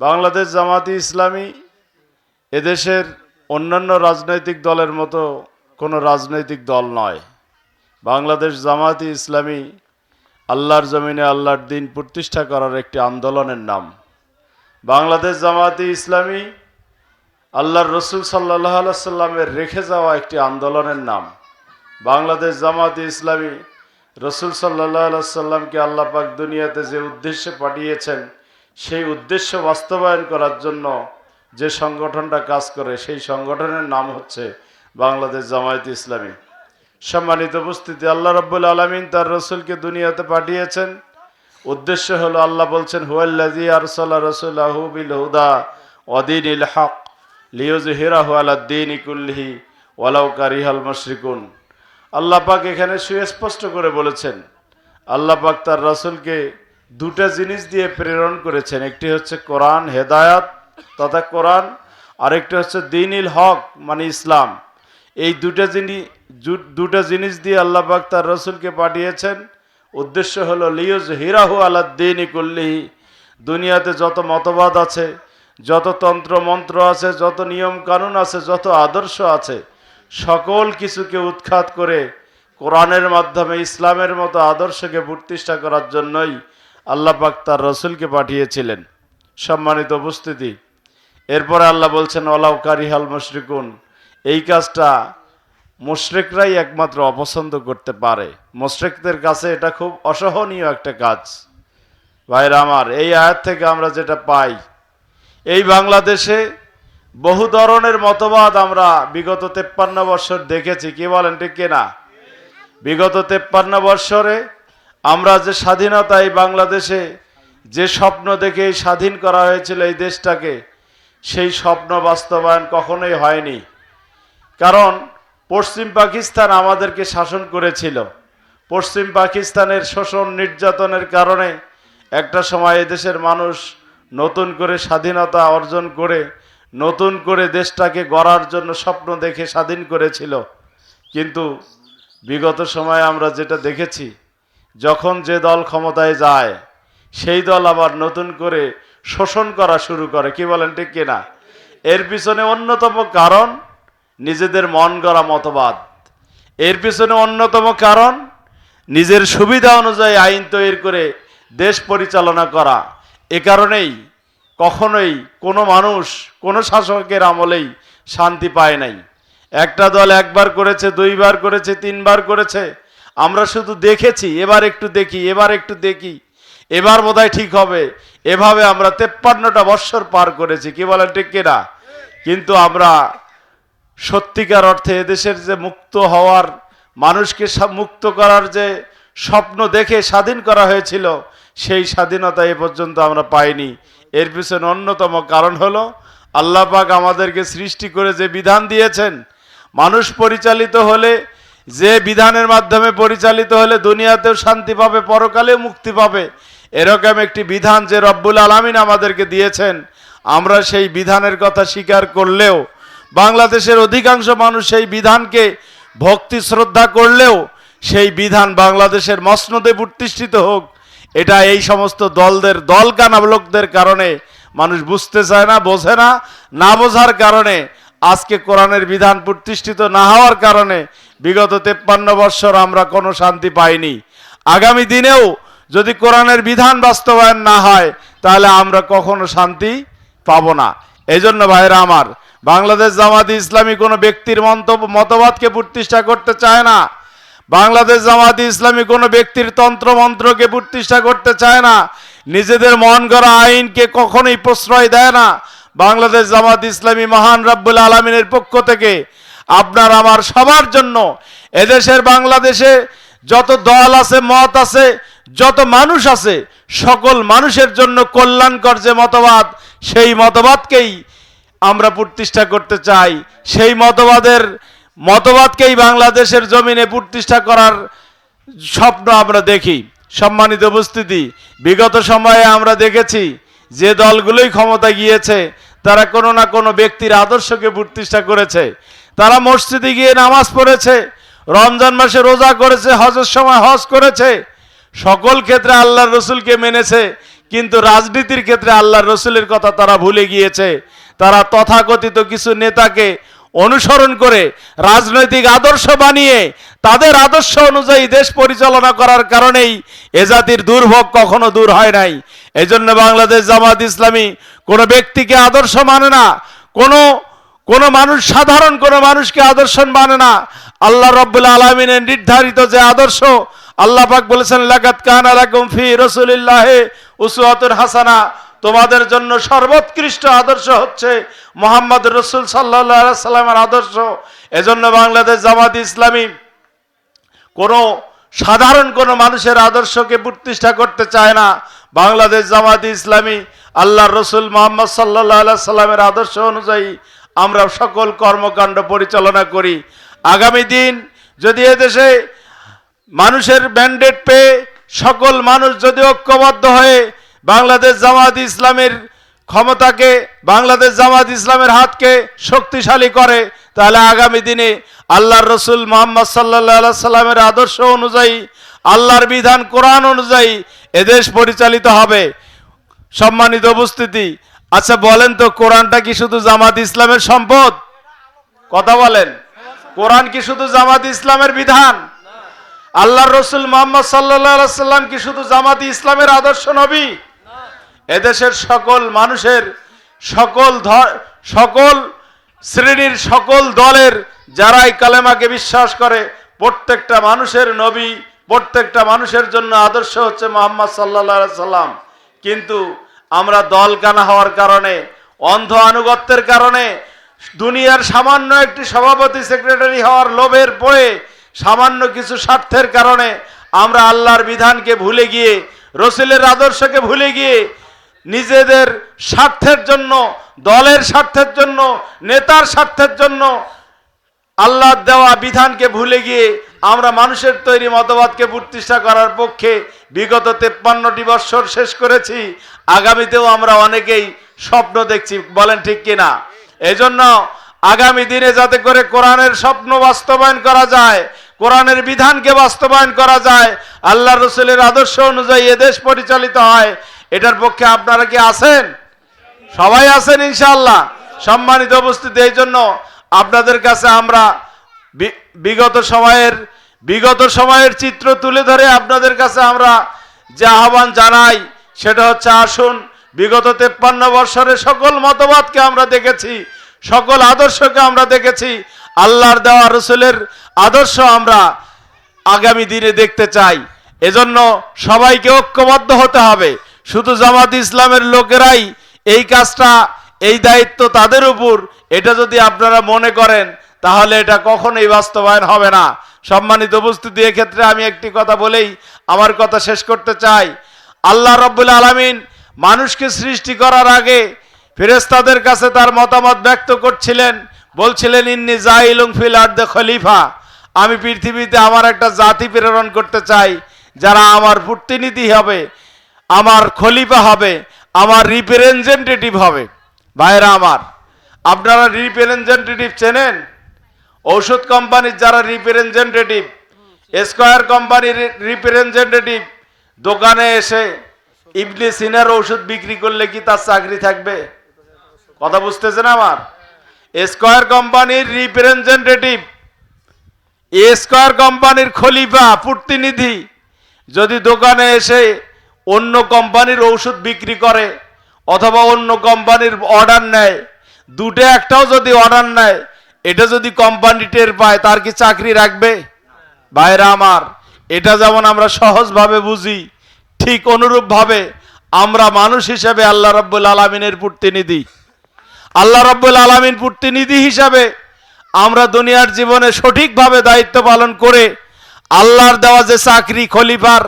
বাংলাদেশ জামাতি ইসলামী এদেশের অন্যান্য রাজনৈতিক দলের মতো কোনো রাজনৈতিক দল নয়। বাংলাদেশ জামাতি ইসলামী আল্লাহর জমিনে আল্লাহর দিন প্রতিষ্ঠা করার একটি আন্দোলনের নাম। বাংলাদেশ জামাতি ইসলামী আল্লাহর রসুল সাল্লাহ সাল্লামের রেখে যাওয়া একটি আন্দোলনের নাম। বাংলাদেশ জামাতি ইসলামী রসুল সাল্লাহ সাল্লামকে আল্লাহ পাক দুনিয়াতে যে উদ্দেশ্যে পাঠিয়েছেন সেই উদ্দেশ্য বাস্তবায়ন করার জন্য যে সংগঠনটা কাজ করে, সেই সংগঠনের নাম হচ্ছে বাংলাদেশ জামায়াত ইসলামী। সম্মানিত উপস্থিতি, আল্লাহ রব্বুল আলমিন তার রসুলকে দুনিয়াতে পাঠিয়েছেন। উদ্দেশ্য হলো আল্লাহ বলছেন হুয়াল্লাজি আরসাল্লাহ রসুল্লাহ বিল হুদা অদিন ইল হক লিউজ হিরাহু আলাদ্দিন ইকুল্লিহি ওয়ালাউ কারিহাল মশরিকুন। এখানে সুস্পষ্ট করে বলেছেন, আল্লাহ পাক তার রসুলকে দুটা জিনিস দিয়ে প্রেরণ করেছেন। একটি হচ্ছে কোরআন, হেদায়াত, তথা কোরআন, আরেকটি হচ্ছে দিনিল হক মানে ইসলাম। এই দুটা জিনিস দুটা জিনিস দিয়ে আল্লাহ পাক তার রসুলকে পাঠিয়েছেন। উদ্দেশ্য হলো লিউজ হিরাহু আলাদ্দিন ইকুল্লিহি দুনিয়াতে যত মতবাদ আছে, যত তন্ত্র মন্ত্র আছে, যত নিয়ম কানুন আছে, যত আদর্শ আছে, সকল কিছুকে উৎখাত করে কোরআনের মাধ্যমে, ইসলামের মতো আদর্শকে প্রতিষ্ঠা করার জন্যই পাক তার রসুলকে পাঠিয়েছিলেন। সম্মানিত উপস্থিতি। এরপরে আল্লাহ বলছেন ওলাউ কারিহাল মুশরিকুন। এই কাজটা মুশরেকরাই একমাত্র অপছন্দ করতে পারে। মুশরেকদের কাছে এটা খুব অসহনীয় একটা কাজ। ভাইরা আমার, এই আয়াত থেকে আমরা যেটা পাই, এই বাংলাদেশে বহু ধরনের মতবাদ আমরা বিগত তেপ্পান্ন বছর দেখেছি। কি বলেন, ঠিক কিনা? বিগত তেপ্পান্ন বৎসরে আমরা যে স্বাধীনতা এই বাংলাদেশে যে স্বপ্ন দেখে স্বাধীন করা হয়েছিল এই দেশটাকে, সেই স্বপ্ন বাস্তবায়ন কখনোই হয়নি। কারণ পশ্চিম পাকিস্তান আমাদেরকে শাসন করেছিল। পশ্চিম পাকিস্তানের শোষণ নির্যাতনের কারণে একটা সময় এদেশের মানুষ নতুন করে স্বাধীনতা অর্জন করে, নতুন করে দেশটাকে গড়ার জন্য স্বপ্ন দেখে স্বাধীন করেছিল। কিন্তু বিগত সময়ে আমরা যেটা দেখেছি যখন যে দল ক্ষমতায় যায়, সেই দল আবার নতুন করে শোষণ করা শুরু করে। কি বলেন, ঠিক কিনা? এর পিছনে অন্যতম কারণ নিজেদের মন গড়া মতবাদ। এর পিছনে অন্যতম কারণ নিজের সুবিধা অনুযায়ী আইন তৈরি করে দেশ পরিচালনা করা। এ কারণেই কখনোই কোনো মানুষ, কোনো শাসকের আমলেই শান্তি পায় নাই। একটা দল একবার করেছে, দুইবার করেছে, তিনবার করেছে আমরা শুধু দেখেছি, এবার একটু দেখি, এবার একটু দেখি, এবার বোধহয় ঠিক হবে। এভাবে আমরা তেপ্পান্নটা বৎসর পার করেছি, কি বলেন ঠিক কিনা? কিন্তু আমরা সত্যিকার অর্থে এদেশের যে মুক্ত হওয়ার, মানুষকে মুক্ত করার যে স্বপ্ন দেখে স্বাধীন করা হয়েছিল, সেই স্বাধীনতা এ পর্যন্ত আমরা পাইনি। এর পিছনে অন্যতম কারণ হলো, আল্লাহ পাক আমাদেরকে সৃষ্টি করে যে বিধান দিয়েছেন, মানুষ পরিচালিত হলে যে বিধানের মাধ্যমে পরিচালিত হলে দুনিয়াতেও শান্তি পাবে, পরকালেও মুক্তি পাবে। এরকম একটি বিধান যে রব্বুল আলমিন আমাদেরকে দিয়েছেন। আমরা সেই বিধানের কথা স্বীকার করলেও, বাংলাদেশের অধিকাংশ মানুষ সেই বিধানকে ভক্তি, শ্রদ্ধা করলেও, সেই বিধান বাংলাদেশের মসনদে প্রতিষ্ঠিত হোক, এটা এই সমস্ত দলদের দল কানা লোকদের কারণে মানুষ বুঝতে চায় না, বোঝে না না বোঝার কারণে আজকে কোরআনের বিধান প্রতিষ্ঠিত না হওয়ার কারণে বিগত তেপ্পান্ন বৎসর আমরা কোনো শান্তি পাইনি। আগামী দিনেও যদি কোরআনের বিধান বাস্তবায়ন না হয়, তাহলে আমরা কখনো শান্তি পাবো না। এই জন্য ভাইরা আমার, বাংলাদেশ জামাতি ইসলামী কোনো ব্যক্তির মন্তব্য, মতবাদকে প্রতিষ্ঠা করতে চায় না। বাংলাদেশ জামাতি ইসলামী কোনো ব্যক্তির তন্ত্র, মন্ত্রকে প্রতিষ্ঠা করতে চায় না। নিজেদের মন গড়া আইনকে কখনোই প্রশ্রয় দেয় না। বাংলাদেশ জামাত ইসলামী মহান রাব্বুল আলমিনের পক্ষ থেকে আপনার আমার সবার জন্য। এদেশের বাংলাদেশে যত দল আছে, মত আছে, যত মানুষ আছে, সকল মানুষের জন্য কল্যাণকর যে মতবাদ, সেই মতবাদকেই আমরা প্রতিষ্ঠা করতে চাই। সেই মতবাদের, মতবাদকেই বাংলাদেশের জমিনে প্রতিষ্ঠা করার স্বপ্ন আমরা দেখি। সম্মানিত উপস্থিতি, বিগত সময়ে আমরা দেখেছি যে দলগুলোই ক্ষমতা গিয়েছে, তারা কোনো না কোনো ব্যক্তির আদর্শকে প্রতিষ্ঠা করেছে। তারা মসজিদে গিয়ে নামাজ পড়েছে, রমজান মাসে রোজা করেছে, হজের সময় হজ করেছে। সকল ক্ষেত্রে আল্লাহর রসুলকে মেনেছে, কিন্তু রাজনীতির ক্ষেত্রে আল্লাহর রসুলের কথা তারা ভুলে গিয়েছে। তারা তথাকথিত কিছু নেতাকে অনুসরণ করে রাজনৈতিক আদর্শ বানিয়ে, তাদের আদর্শ অনুযায়ী দেশ পরিচালনা করার কারণেই এ জাতির দুর্ভোগ কখনো দূর হয় নাই। এজন্য বাংলাদেশ জামাত ইসলামী কোনো ব্যক্তিকে আদর্শ মানে না, কোনো কোনো মানুষ সাধারণ, কোনো মানুষকে আদর্শ মানে না। আল্লাহ রব্বুল আলমিনের নির্ধারিত যে আদর্শ, আল্লাহ পাক বলেছেন লাগাত কান আলাকুম ফি রসুলিল্লাহ উসুয়াতুর হাসানা। তোমাদের জন্য সর্বোৎকৃষ্ট আদর্শ হচ্ছে মোহাম্মদ রসুল সাল্লাহ সাল্লামের আদর্শ। এজন্য বাংলাদেশ জামাত ইসলামী কোনো সাধারণ কোনো মানুষের আদর্শকে প্রতিষ্ঠা করতে চায় না। বাংলাদেশ জামাত ইসলামী আল্লাহ রসুল মোহাম্মদ সাল্লাহ সাল্লামের আদর্শ অনুযায়ী আমরা সকল কর্মকাণ্ড পরিচালনা করি। আগামী দিন যদি এদেশে মানুষের ব্যান্ডেড পেয়ে সকল মানুষ যদি ঐক্যবদ্ধ হয়ে বাংলাদেশ জামাত ইসলামের ক্ষমতাকে, বাংলাদেশ জামাত ইসলামের হাতকে শক্তিশালী করে, তাহলে আগামী দিনে আল্লাহর রসুল মোহাম্মদ সাল্লাহ সাল্লামের আদর্শ অনুযায়ী, আল্লাহর বিধান কোরআন অনুযায়ী এদেশ পরিচালিত হবে। সম্মানিত উপস্থিতি আচ্ছা বলেন তো, কোরআনটা কি শুধু জামাত ইসলামের সম্পদ? কথা বলেন। কোরআন কি শুধু জামাত ইসলামের বিধান? আল্লাহর রসুল মোহাম্মদ সাল্লাম কি শুধু জামাতি ইসলামের আদর্শ নবী? এদেশের সকল মানুষের সকল সকল শ্রেণির সকল দলের যারাই কালেমাকে বিশ্বাস করে, প্রত্যেকটা মানুষের নবী, প্রত্যেকটা মানুষের জন্য আদর্শ হচ্ছে মোহাম্মদ সাল্লা সাল্লাম কিন্তু আমরা দল কানা হওয়ার কারণে, অন্ধ আনুগত্যের কারণে, দুনিয়ার সামান্য একটি সভাপতি সেক্রেটারি হওয়ার লোভের পড়ে সামান্য কিছু স্বার্থের কারণে আমরা আল্লাহর বিধানকে ভুলে গিয়ে, রসুলের আদর্শকে ভুলে গিয়ে নিজেদের স্বার্থের জন্য, দলের স্বার্থের জন্য, নেতার স্বার্থের জন্য আল্লাহ দেওয়া বিধানকে ভুলে গিয়ে আমরা মানুষের তৈরি মতবাদকে প্রতিষ্ঠা করার পক্ষে বিগত তেপ্পান্নটি বৎসর শেষ করেছি। আগামীতেও আমরা অনেকেই স্বপ্ন দেখছি, বলেন ঠিক কিনা? এজন্য আগামী দিনে যাতে করে কোরআনের স্বপ্ন বাস্তবায়ন করা যায়, কোরআনের বিধানকে বাস্তবায়ন করা যায়, আল্লাহ রসুলের আদর্শ অনুযায়ী এদেশ পরিচালিত হয়, এটার পক্ষে আপনারা কি আছেন? সবাই আছেন ইনশাল্লাহ সম্মানিত উপস্থিতি এই জন্য আপনাদের কাছে আমরা বিগত সময়ের বিগত সময়ের চিত্র তুলে ধরে আপনাদের কাছে আমরা যে আহ্বান জানাই, সেটা হচ্ছে আসুন, বিগত তেপ্পান্ন বৎসরের সকল মতবাদকে আমরা দেখেছি, সকল আদর্শকে আমরা দেখেছি, আল্লাহর দেওয়া রসুলের আদর্শ আমরা আগামী দিনে দেখতে চাই। এজন্য সবাইকে ঐক্যবদ্ধ হতে হবে। শুধু জামাত ইসলামের লোকেরাই এই কাজটা, এই দায়িত্ব তাদের উপর, এটা যদি আপনারা মনে করেন তাহলে এটা কখনোই বাস্তবায়ন হবে না। সম্মানিত উপস্থিতি, এক্ষেত্রে আমি একটি কথা বলেই আমার কথা শেষ করতে চাই। আল্লাহ রব্বুল আলমিন মানুষকে সৃষ্টি করার আগে ফেরেস্তাদের কাছে তার মতামত ব্যক্ত করছিলেন। বলছিলেন, ইন্নি জাইলুং ফিল আর দ্য খলিফা। আমি পৃথিবীতে আমার একটা জাতি প্রেরণ করতে চাই, যারা আমার প্রতিনিধি হবে, আমার খলিফা হবে, আমার রিপ্রেজেন্টেটিভ হবে। ভাইরা আমার, আপনারা রিপ্রেজেন্টেটিভ চেনেন? ঔষধ কোম্পানির যারা রিপ্রেজেন্টেটিভ স্কয়ার কোম্পানির রিপ্রেজেন্টেটিভ দোকানে এসে ইবলি সিনার ওষুধ বিক্রি করলে কি তার চাকরি থাকবে? কথা বুঝতেছেন আমার? স্কয়ার কোম্পানির রিপ্রেজেন্টেটিভ স্কয়ার কোম্পানির খলিফা, প্রতিনিধি, যদি দোকানে এসে অন্য কোম্পানির ঔষধ বিক্রি করে অথবা অন্য কোম্পানির অর্ডার নেয়, দুটো একটাও যদি অর্ডার নেয় এটা যদি কোম্পানি টের পায়, তার কি চাকরি রাখবে? ভাইরা আমার, এটা যেমন আমরা সহজভাবে বুঝি, ঠিক অনুরূপভাবে আমরা মানুষ হিসেবে আল্লাহ রব্বুল আলমিনের প্রতিনিধি। আল্লাহ রব্বুল আলমিন প্রতিনিধি হিসাবে আমরা দুনিয়ার জীবনে সঠিকভাবে দায়িত্ব পালন করে আল্লাহর দেওয়া যে চাকরি খলিফার,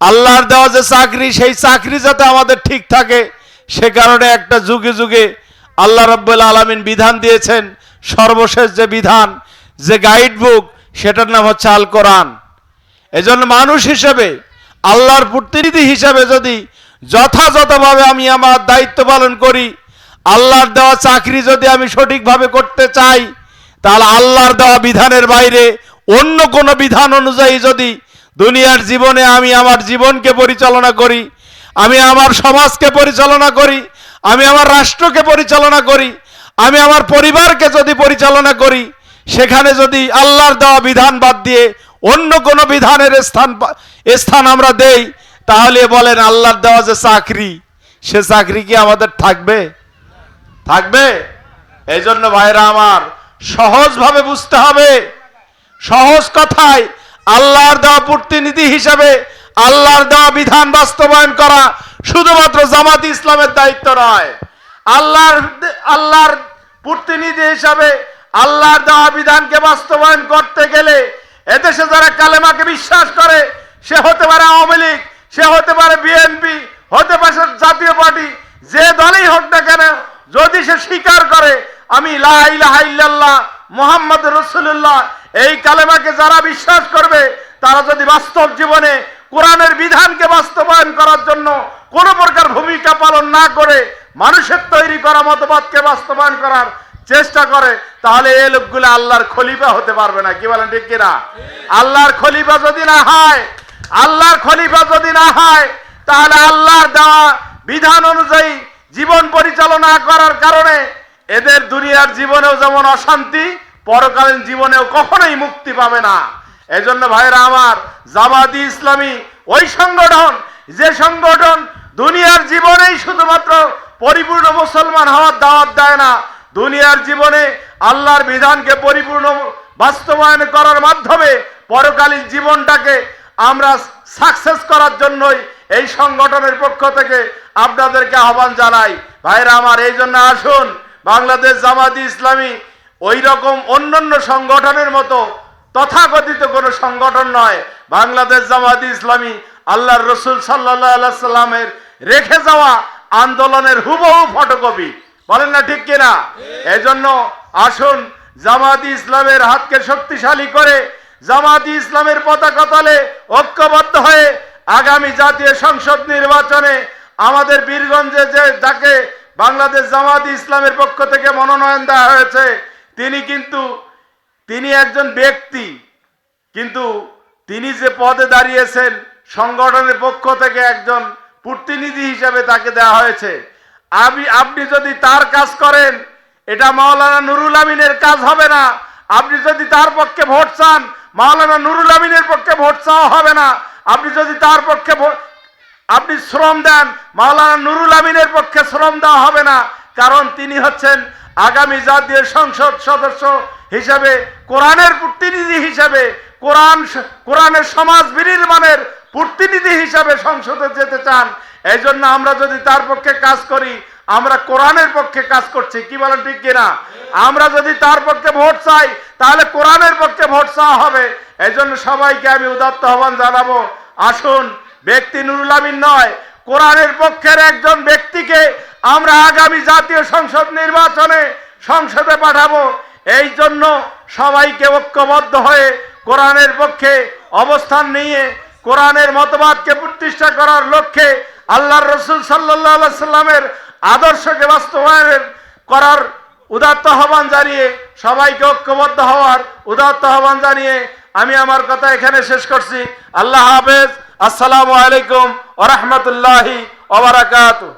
আল্লাহর দেওয়া যে চাকরি, সেই চাকরি যাতে আমাদের ঠিক থাকে, সে কারণে একটা যুগে যুগে আল্লাহ রব্বুল আলমিন বিধান দিয়েছেন সর্বশেষ যে বিধান, যে গাইড বুক সেটার নাম হচ্ছে আল কোরআন এজন্য মানুষ হিসেবে, আল্লাহর প্রতিনিধি হিসাবে যদি যথাযথভাবে আমি আমার দায়িত্ব পালন করি, আল্লাহর দেওয়া চাকরি যদি আমি সঠিকভাবে করতে চাই, তাহলে আল্লাহর দেওয়া বিধানের বাইরে অন্য কোনো বিধান অনুযায়ী যদি দুনিয়ার জীবনে আমি আমার জীবনকে পরিচালনা করি, আমি আমার সমাজকে পরিচালনা করি, আমি আমার রাষ্ট্রকে পরিচালনা করি আমি আমার পরিবারকে যদি পরিচালনা করি, সেখানে যদি আল্লাহর দেওয়া বিধান বাদ দিয়ে অন্য কোনো বিধানের স্থান স্থান আমরা দেই, তাহলে বলেন আল্লাহর দেওয়া যে চাকরি, সে চাকরি কি আমাদের থাকবে? থাকবে? এই জন্য ভাইরা আমার, সহজভাবে বুঝতে হবে। সহজ কথায়, আল্লাহর দেওয়া প্রতিনিধি হিসাবে আল্লাহর দেওয়া বিধান বাস্তবায়ন করা শুধুমাত্র জামাত ইসলামের দায়িত্ব নয়। আল্লাহর আল্লাহর প্রতিনিধি হিসাবে আল্লাহর দেওয়া বিধানকে বাস্তবায়ন করতে গেলে এদেশে যারা কালেমাকে বিশ্বাস করে, সে হতে পারে আওয়ামী লীগ, সে হতে পারে বিএনপি, হতে পারে জাতীয় পার্টি, যে দলই হোক না কেন, যদি সে স্বীকার করে, আমি লা ইলাহা ইল্লাল্লাহ মোহাম্মদ রসুল্লাহ এই কালেমাকে যারা বিশ্বাস করবে, তারা যদি বাস্তব জীবনে কোরআনের বিধানকে বাস্তবায়ন করার জন্য কোনো প্রকার ভূমিকা পালন না করে মানুষের তৈরি করা মতবাদকে বাস্তবায়ন করার চেষ্টা করে, তাহলে এই লোকগুলো আল্লাহর খলিফা হতে পারবে না। কি বলেন ঠিক কিনা? আল্লাহর খলিফা যদি না হয়, আল্লাহর খলিফা যদি না হয়, তাহলে আল্লাহর দেওয়া বিধান অনুযায়ী জীবন পরিচালনা করার কারণে এদের দুনিয়ার জীবনেও যেমন অশান্তি, পরকালীন জীবনেও কখনোই মুক্তি পাবে না। এজন্য ভাইরা আমার, জামাতি ইসলামী, ওই সংগঠন, যে সংগঠন দুনিয়ার জীবনেই শুধুমাত্র পরিপূর্ণ মুসলমান হওয়ার দাওয়াত দেয় না। দুনিয়ার জীবনে আল্লাহর বিধানকে পরিপূর্ণ বাস্তবায়ন করার মাধ্যমে পরকালীন জীবনটাকে আমরা সাকসেস করার জন্যই এই সংগঠনের পক্ষ থেকে আপনাদেরকে আহ্বান জানাই। ভাইরা আমার, এই জন্য আসুন, বাংলাদেশ জামাতি ইসলামী ওই রকম অন্যান্য সংগঠনের মতো তথাকথিত কোনো সংগঠন নয়। বাংলাদেশ জামাতি ইসলামী আল্লাহর রসুল সাল্লাহ সাল্লামের রেখে যাওয়া আন্দোলনের হুবহু ফটোকপি। বলেন না ঠিক কিনা? এই জন্য আসুন জামাতি ইসলামের হাতকে শক্তিশালী করে জামাতি ইসলামের পতাকা তলে ঐক্যবদ্ধ হয়ে আগামী জাতীয় সংসদ নির্বাচনে আমাদের বীরগঞ্জে যে যাকে বাংলাদেশ জামাতি ইসলামের পক্ষ থেকে মনোনয়ন দেওয়া হয়েছে তিনি কিন্তু তিনি একজন ব্যক্তি। কিন্তু তিনি যে পদে দাঁড়িয়েছেন সংগঠনের পক্ষ থেকে একজন প্রতিনিধি হিসেবে তাকে দেওয়া হয়েছে। আমি, আপনি যদি তার কাজ করেন, এটা মাওলানা নুরুল আমিনের কাজ হবে না। আপনি যদি তার পক্ষে ভোট চান, মাওলানা নুরুল আমিনের পক্ষে ভোট চাওয়া হবে না। আপনি যদি তার পক্ষে আপনি শ্রম দেন, মাওলানা নুরুল আমিনের পক্ষে শ্রম দেওয়া হবে না। কারণ তিনি হচ্ছেন আগামী জাতীয় সংসদ সদস্য হিসাবে, কোরআনের প্রতিনিধি হিসাবে কোরআন কোরআনের সমাজ বিনির্মাণের প্রতিনিধি হিসাবে সংসদে যেতে চান এই জন্য আমরা যদি তার পক্ষে কাজ করি, আমরা কোরআনের পক্ষে কাজ করছি, কি বলেন ঠিক কিনা? আমরা যদি তার পক্ষে ভোট চাই, তাহলে কোরআনের পক্ষে ভোট চাওয়া হবে এই জন্য সবাইকে আমি উদাত্ত আহ্বান জানাব, আসুন, ব্যক্তি নুরুল আমিন নয়, কোরআনের পক্ষের একজন ব্যক্তিকে আমরা আগামী জাতীয় সংসদ নির্বাচনে সংসদে পাঠাবো এই জন্য সবাইকে ঐক্যবদ্ধ হয়ে কোরআনের পক্ষে অবস্থান নিয়ে কোরআনের মতবাদকে প্রতিষ্ঠা করার লক্ষ্যে আল্লাহর রসুল সাল্লাহ সাল্লামের আদর্শকে বাস্তবায়নের করার উদাত্ত আহ্বান জানিয়ে সবাইকে ঐক্যবদ্ধ হওয়ার উদাত্ত আহ্বান জানিয়ে আমি আমার কথা এখানে শেষ করছি। আল্লাহ হাফেজ। আসসালামু আলাইকুম ওরহমতুল্লাহি ওবরাকাতুহ